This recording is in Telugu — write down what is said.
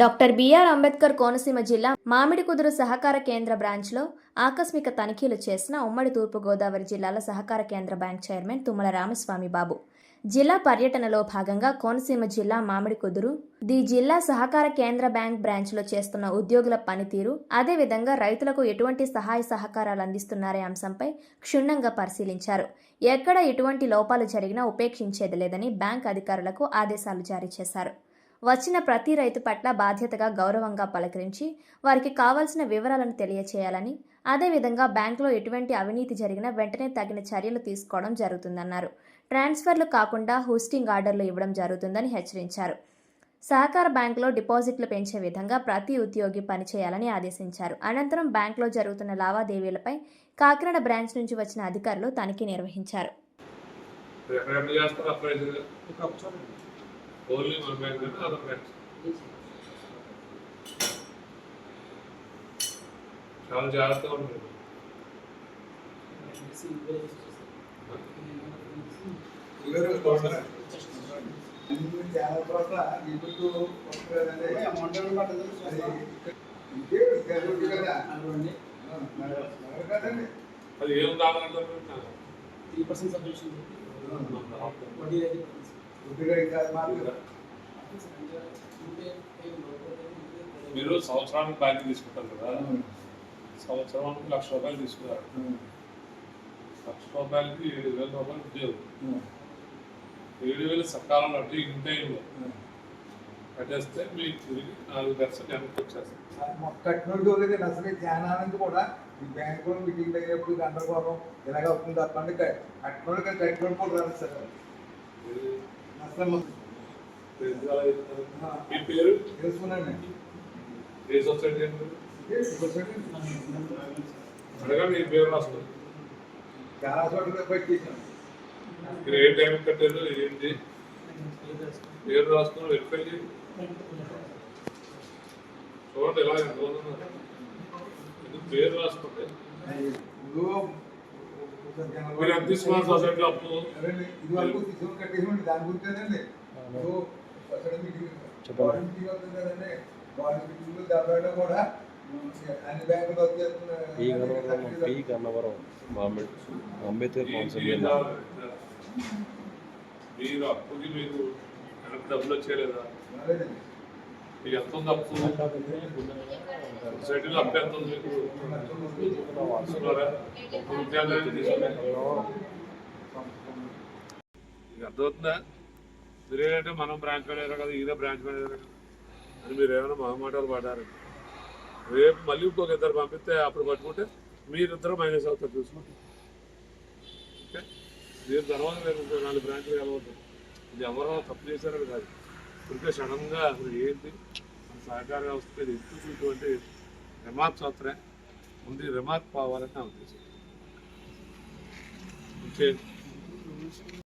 డాక్టర్ బిఆర్ అంబేద్కర్ కోనసీమ జిల్లా మామిడికుదురు సహకార కేంద్ర బ్రాంచ్లో ఆకస్మిక తనిఖీలు చేసిన ఉమ్మడి తూర్పుగోదావరి జిల్లాల సహకార కేంద్ర బ్యాంక్ చైర్మన్ తుమ్మల రామస్వామి బాబు. జిల్లా పర్యటనలో భాగంగా కోనసీమ జిల్లా మామిడికుదురు ది జిల్లా సహకార కేంద్ర బ్యాంక్ బ్రాంచ్లో చేస్తున్న ఉద్యోగుల పనితీరు అదేవిధంగా రైతులకు ఎటువంటి సహాయ సహకారాలు అందిస్తున్నారే అంశంపై క్షుణ్ణంగా పరిశీలించారు. ఎక్కడ ఎటువంటి లోపాలు జరిగినా ఉపేక్షించేది లేదని బ్యాంక్ అధికారులకు ఆదేశాలు జారీ చేశారు. వచ్చిన ప్రతి రైతు పట్ల బాధ్యతగా గౌరవంగా పలకరించి వారికి కావాల్సిన వివరాలను తెలియచేయాలని అదేవిధంగా బ్యాంకులో ఎటువంటి అవినీతి జరిగినా వెంటనే తగిన చర్యలు తీసుకోవడం జరుగుతుందన్నారు. ట్రాన్స్ఫర్లు కాకుండా హోస్టింగ్ ఆర్డర్లు ఇవ్వడం జరుగుతుందని హెచ్చరించారు. సహకార బ్యాంకులో డిపాజిట్లు పెంచే విధంగా ప్రతి ఉద్యోగి పనిచేయాలని ఆదేశించారు. అనంతరం బ్యాంకులో జరుగుతున్న లావాదేవీలపై కాకినాడ బ్రాంచ్ నుంచి వచ్చిన అధికారులు తనిఖీ నిర్వహించారు. ఓన్లీ మన బ్యాంక్ అదర్ బ్యాంక్ చాలా జాగ్రత్తగా ఉంటుంది చాలా చోట్ల ఇప్పుడు అమౌంట్ అది ఏం కావాలంటారు త్రీ పర్సెంట్ సబ్మిషన్ వడ్డీ రేట్ మీరు సంవత్సరానికి బ్యాంక్ తీసుకుంటారు కదా. సంవత్సరానికి లక్ష రూపాయలు తీసుకున్నారు. లక్ష రూపాయలకి ఏడు వేల రూపాయలు ఉద్యోగం. ఏడు వేలు సకాలంలో అంటే ఇన్ టైంలో కట్టేస్తే మీకు తిరిగి నాలుగు పర్సెంట్ వెనక్కి వచ్చేస్తుంది కట్టినోడు అసలు ధ్యానానికి కూడా ఈ బ్యాంకులో మీటింగ్ అయ్యేప్పుడు గందరగోళం ఇలాగ అవుతుంది తప్పండి కట్టినోడు కట్టినోడు కూడా రాదు సార్ అసలు ఎందుకు అలా చెప్తున్నారు? మీ పేరు? ఏ సొసైటీ అండి? అడగండి మీ పేరు రాస్తుంది చాలా చోట్ల పెట్టేసాం మీరు ఏ టైం కట్టారు? ఏంటి? పేరు రాస్తున్నారు వెరిఫై చేయండి చూడండి ఎలా ఎందుకు పేరు రాసుకుంటే? మీరు ఎంత తీసుకున్నారు సొసైటీలో అప్పు ఇది వరకు తీసుకొని కట్టేసి దాని కూడా అన్ని బ్యాంకులు పీ గన్నవరం పీ వచ్చేస్తున్నారు గన్నవరం అంబేద్కర్ కౌన్సిల్. మీరు అప్పుకి డబ్బులు వచ్చేయలేదా. మీకు ఎంత ఉంది అప్పు? సొసైటీలో అప్పు ఉంది. మీకు తీసుకున్నారా? మీకు అర్థమవుతుందా? మీరేంటంటే మనం బ్రాంచ్ మేనేజర్ కదా ఈయన బ్రాంచ్ మేనేజర్ కదా. అని మీరు ఏమైనా మహమాటాలు పడారు రేపు మళ్ళీ ఇంకొక ఇద్దరు పంపిస్తే అప్పుడు పట్టుకుంటే మీరిద్దరు మైనస్ అవుతారు చూసుకోండి. ఓకే? మీరు తర్వాత మీరు నాలుగు బ్రాంచ్లు కలవద్దు. ఇది ఎవరో తప్పు చేశారని కాదు. ఇంకా క్షణంగా అసలు ఏంటి? సహకార వ్యవస్థ ఎందుకు ఇటువంటి ರಮಾತ್ ಸೋತ್ರೆ ಮುಂದೆ ರಮಾತ್ ಪಾವರನ್ನ ಉದ್ದೇಶಿಸಿದೆ